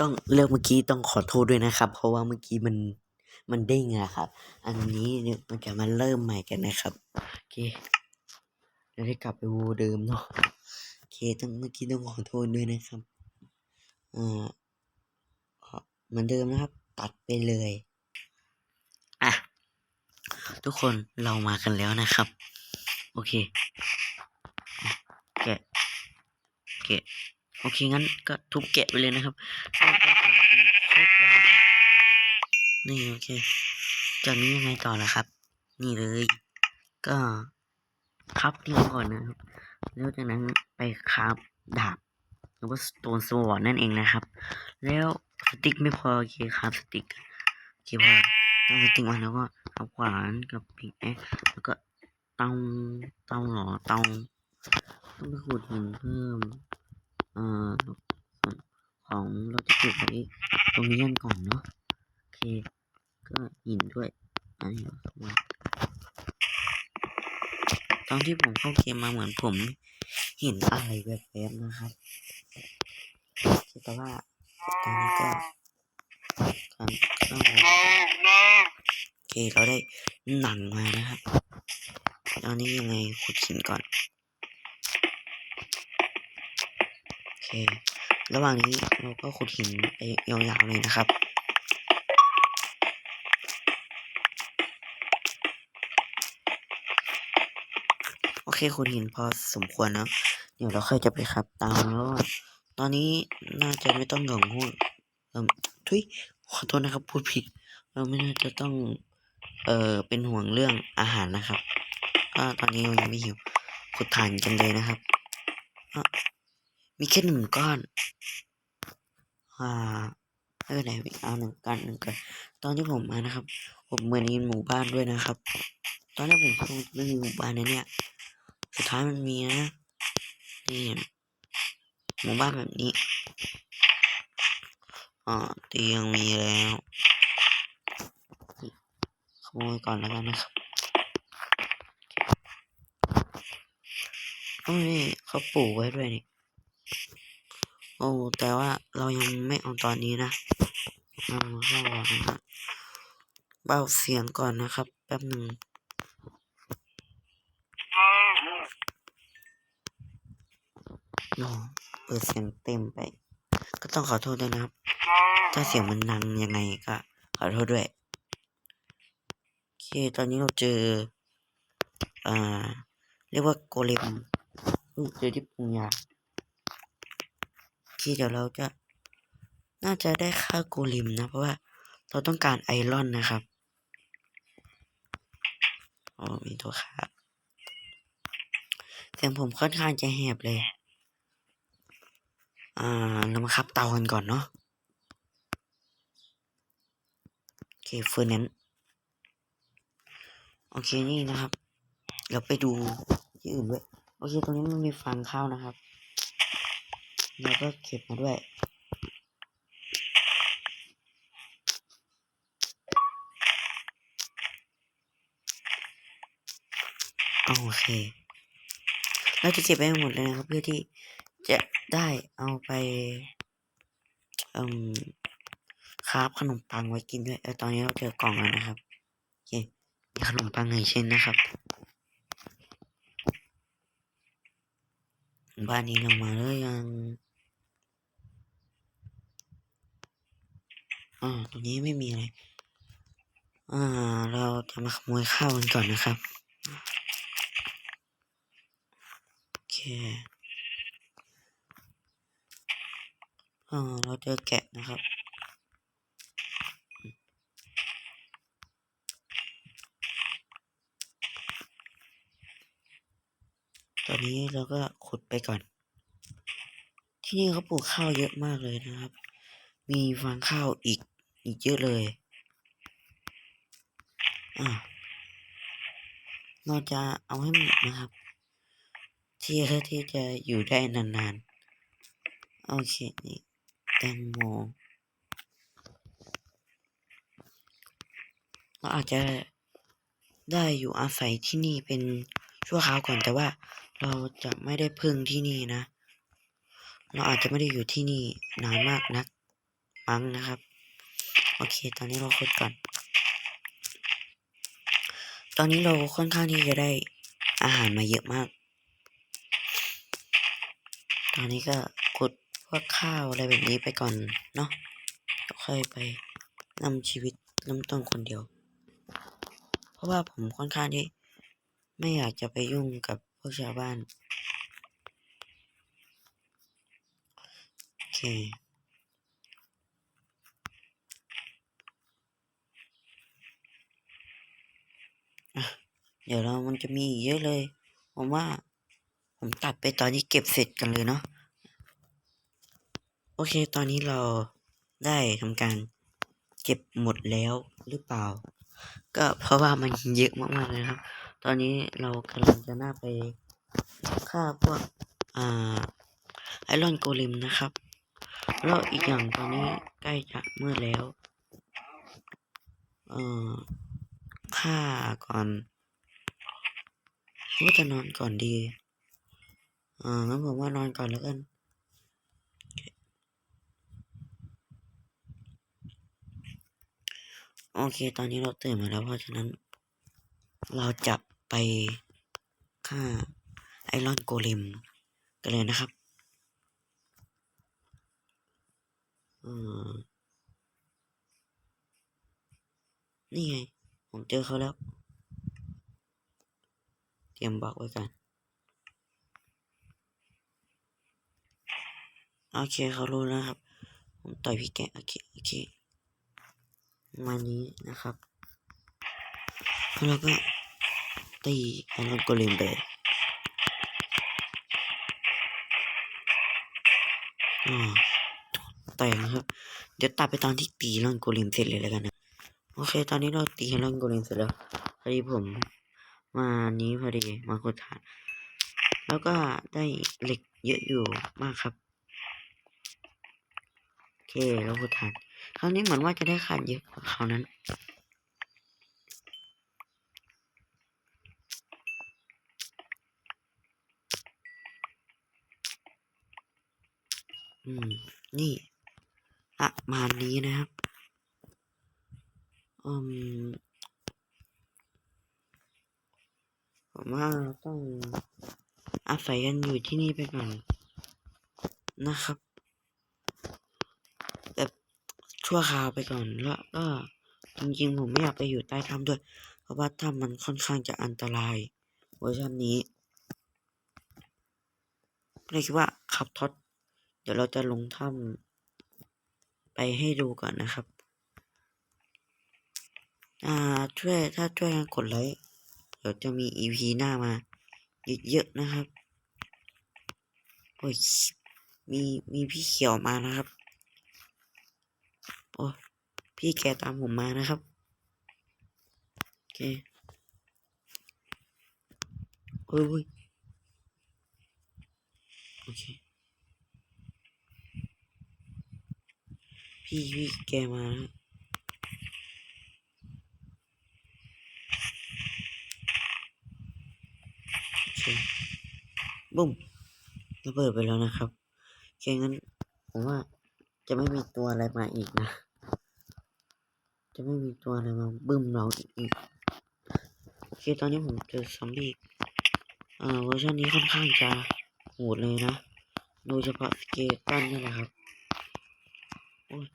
ต้องเรื่องเมื่อกี้ต้องขอโทษด้วยนะครับ เพราะว่าเมื่อกี้มันมันเด้งอะครับ อันนี้เนี่ยมันจะมาเริ่มใหม่กันนะครับโอเคเราได้กลับไปวูเดิมเนาะโอเคต้องเมื่อกี้ต้องขอโทษด้วยนะครับอ่าเหมือนเดิมนะครับ ตัดไปเลยอะทุกคนเรามากันแล้วนะครับ โอเคอะแกะแกะ โอเคงั้นก็ทุบแกะไปเลยนะครับนี่โอเค จากนี้ยังไงต่อล่ะครับ นี่เลย ก็ครับนี่ก่อนนะครับแล้วจากนั้นไปคราบดาบหรือว่าสโตนสวอร์ดนั่นเองนะครับ แล้วสติ๊กไม่พอโอเคครับสติ๊กโอเคพอเอาสติ๊กมาแล้วก็เอาขวานกับปิกแอคแล้วก็เตาเตาหรอเตาต้องไปขุดหินเพิ่ม ส่วนของเราจะเก็บไว้ตรงนี้กันก่อนเนาะโอเค ก็หินด้วยอันนี้ว่าตอนที่ผมเข้าเกมมาเหมือนผมเห็นอะไรแวบๆนะครับแต่ว่าตอนนี้ก็การเข้าโอเคเราได้หนังมานะครับตอนนี้ยังไงขุดหินก่อน โอ เค ระหว่างนี้เราก็ขุดหินไปยาวๆเลยนะครับโอเคขุดหินพอสมควรนะเดี๋ยวเราค่อยจะไปขับตามแล้วตอนนี้น่าจะไม่ต้องห่วงห่วงเอ่มทุยขอโทษนะครับพูดผิด เราไม่น่าจะต้องเอ่อเป็นห่วงเรื่องอาหารนะครับก็ตอนนี้เรายังไม่หิวขุดถ่านกันเลยนะครับอะ มีแค่หนึ่งก้อน อ่าไม่เป็นไรเอาหนึ่งก้อนหนึ่งก้อนตอนที่ผมมานะครับ ผมเหมือนมีหมู่บ้านด้วยนะครับ ตอนแรกผมคงไม่มีหมู่บ้านนะเนี่ย สุดท้ายมันมีนะนี่หมู่บ้านแบบนี้อ่าเตียงมีแล้วขโมยก่อนแล้วกันนะครับโอ้นี่เขาปลูกไว้ด้วยนี่ อ้แต่ว่าเรายังไม่เอาตอนนี้นะเอาเข้าก่อนะเบาเสียงก่อนนะครับ แป๊บหนึ่งโอ้เปิดเสียงเต็มไป ก็ต้องขอโทษด้วยนะครับ ถ้าเสียงมันดังยังไงก็ขอโทษด้วย โอเค ตอนนี้เราเจอ อ่า เรียกว่าโกเลมเจอที่ปุงยา โอเคเดี๋ยวเราจะ น่าจะได้ค่าโกเลมนะ เพราะว่าเราต้องการไอรอนนะครับโอ้มีตัวค่าเสียงผมค่อนข้างจะแหบเลย อ่าเรามาคับเตากันก่อนเนาะโอเคเฟอร์นันโอเคนี่นะครับ เราไปดูที่อื่นด้วย โอเค ตรงนี้มันมีฟางข้าวนะครับ เราก็เก็บมาด้วยโอเค เราจะเก็บไว้หมดเลยนะครับ เพื่อที่จะได้เอาไปอืมคราฟขนมปังไว้กินด้วยเออตอนนี้เราเจอกล่องแล้วนะครับโอเคมีขนมปังไงเช่นนะครับ บ้านนี้เรามาแล้วยัง อ่า ตรงนี้ไม่มีอะไร อ่า เราจะมาขโมยข้าวกันก่อนนะครับ โอเค อ่า เราเจอแกะนะครับตอนนี้เราก็ขุดไปก่อน ที่นี่เขาปลูกข้าวเยอะมากเลยนะครับ มีฟางข้าวอีก อีกเยอะเลยอ่าเราจะเอาให้หมดนะครับ ที่ที่จะอยู่ได้นานๆ โอเคนี่แตงโมเราอาจจะได้อยู่อาศัยที่นี่เป็นชั่วคราวก่อนแต่ว่าเราจะไม่ได้พึ่งที่นี่นะ เราอาจจะไม่ได้อยู่ที่นี่นานมากนักมั้งนะครับ โอเค ตอนนี้เราคุดก่อน ตอนนี้เราค่อนข้างที่จะได้อาหารมาเยอะมาก ตอนนี้ก็ขุดพวกข้าวอะไรแบบนี้ไปก่อนเนาะค่อยไปนำชีวิตเริ่มต้นคนเดียว เพราะว่าผมค่อนข้างที่ไม่อยากจะไปยุ่งกับพวกชาวบ้านโอเค เดี๋ยวเรามันจะมีอีกเยอะเลยผมว่า ผมตัดไปตอนที่เก็บเสร็จกันเลยเนาะโอเค ตอนนี้เราได้ทำการเก็บหมดแล้วหรือเปล่า ก็เพราะว่ามันเยอะมากๆเลยครับ ตอนนี้เรากำลังจะน่าไปฆ่าพวกอ่าไอรอนโกเลมนะครับ แล้วอีกอย่างตอนนี้ใกล้จะมืดแล้ว เอ่อฆ่าก่อน ว่าจะนอนก่อนดี อ่างั้นผมว่านอนก่อนแล้วกันโอเค ตอนนี้เราตื่นมาแล้ว เพราะฉะนั้น เราจะไปฆ่าไอรอนโกเลมกันเลยนะครับอืมนี่ไง ผมเจอเขาแล้ว เกมบล็อกไว้กันโอเคเขารู้แล้วครับ ผมต่อยพี่แกโอเคโอเคมานี้นะครับแล้วเราก็ตีอรอนโกเลมไปอต่อยนะครับ เดี๋ยวตัดไปตอนที่ตีไอนโกเลมเสร็จเลยแล้วกันนะ โอเค ตอนนี้เราตีไอรอนโกเลมเสร็จแล้วพอดีผม มานี้พอดีมาขุดฐาน แล้วก็ได้เหล็กเยอะอยู่มากครับโอเคเราขุดฐานคราวนี้เหมือนว่าจะได้ขาดเยอะกว่าคราวนั้นอืม นี่ประมาณนี้นะครับ อืม ผม ว่าเราต้องอาศัยกันอยู่ที่นี่ไปก่อนนะครับ แบบชั่วคราวไปก่อนแล้วก็จริงๆผมไม่อยากไปอยู่ใต้ถ้ำด้วย เพราะว่าถ้ำมันค่อนข้างจะอันตรายเวอร์ชันนี้เลยคิดว่าขับท็อตเดี๋ยวเราจะลงถ้ำไปให้ดูก่อนนะครับ อ่าช่วยถ้าช่วยกันกดไลค์ เดี๋ยวจะมี EP หน้ามาเยอะๆนะครับโอ้ยมีมีพี่เขียวมานะครับโอ้พี่แกตามผมมานะครับโอเคโอ้ยโอ้ยโอเคพี่พี่แกมานะโอ เคบุ้มระเบิดไปแล้วนะครับโอเคงั้นผมว่าจะไม่มีตัวอะไรมาอีกนะ จะไม่มีตัวอะไรมาบึ้มเราอีกโอเคตอนนี้ผมเจอซอมบี้อ่าเวอร์ชันนี้ค่อนข้างจะโหดเลยนะโดยเฉพาะสเกตันนี่แหละครับโอ้ย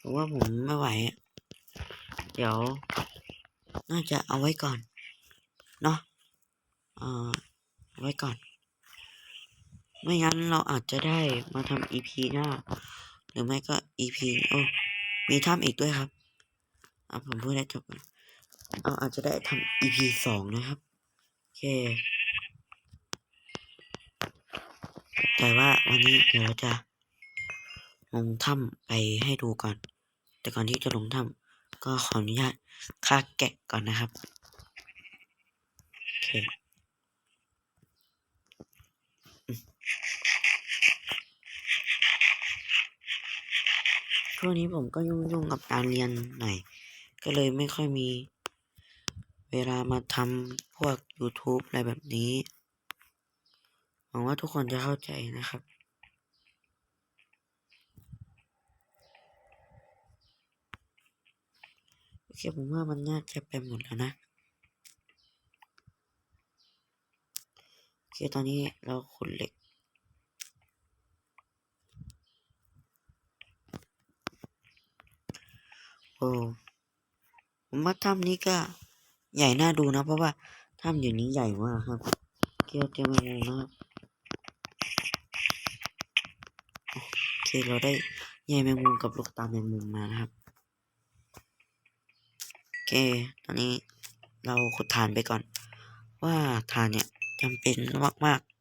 ผมว่าผมไม่ไหวอะเดี๋ยว น่าจะเอาไว้ก่อน เนาะอ่อา ไว้ก่อน ไม่งั้นเราอาจจะได้มาทำ EP หน้า หรือไม่ก็ EP โอ้มีถ้ำอีกด้วยครับอะผมพูดได้จบก่อนเอาอาจจะได้ทำ EP สองนะครับ โอเค แต่ว่าวันนี้เดี๋ยวเราจะลงถ้ำไปให้ดูก่อน แต่ก่อนที่จะลงถ้ำก็ขออนุญาตฆ่าแกะก่อนนะครับ โอเคอืม ช่วงนี้ผมก็ยุ่งๆกับการเรียนหน่อย ก็เลยไม่ค่อยมี เวลามาทำพวก YouTube อะไรแบบนี้ หวังว่าทุกคนจะเข้าใจนะครับโอเคผมว่ามันน่าจะไปหมดแล้วนะโอเคตอนนี้เราขุดเหล็ก โอ้ผม ว่าถ้ำนี้ก็ใหญ่น่าดูนะ เพราะว่าถ้ำอยู่นี้ใหญ่มากครับ เกี่ยวเตรียมแมงมุมนะครับโอเคเราได้ใยแมงมุมกับลูกตาแมงมุมมานะครับโอเคตอนนี้เราขุดฐานไปก่อน ว่าฐานเนี่ยจำเป็นมากๆ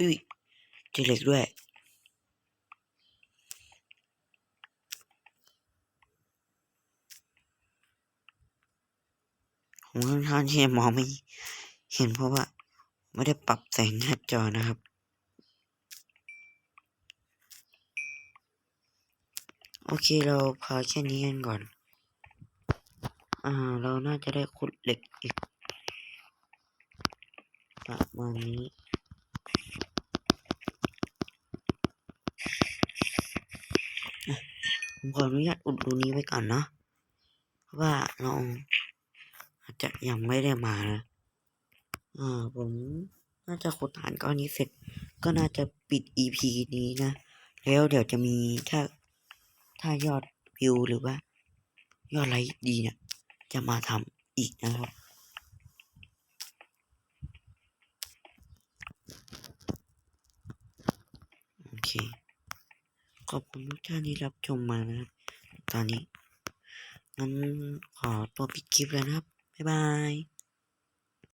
อุ้ย จอเหล็กด้วย ผมค่อนข้างที่จะมองไม่เห็นเพราะว่า ไม่ได้ปรับแสงหน้าจอนะครับ โอเคเราพอแค่นี้กันก่อน อ่า เราน่าจะได้ขุดเหล็กอีกประมาณนี้ อะ ผมขออนุญาตอุดรูนี้ไว้ก่อนเนาะเพราะว่าเราอาจจะยังไม่ได้มานะอ่าผมน่าจะขุดฐานก้อนนี้เสร็จ ก็น่าจะปิด EP นี้นะ แล้วเดี๋ยวจะมีถ้าถ้ายอดวิวหรือว่า ยอดไลค์ดีเนี่ย จะมาทำอีกนะครับโอเค ขอบคุณทุกท่านที่รับชมมานะครับ ตอนนี้ งั้นขอตัวปิดคลิปแล้วนะครับ บ๊ายบาย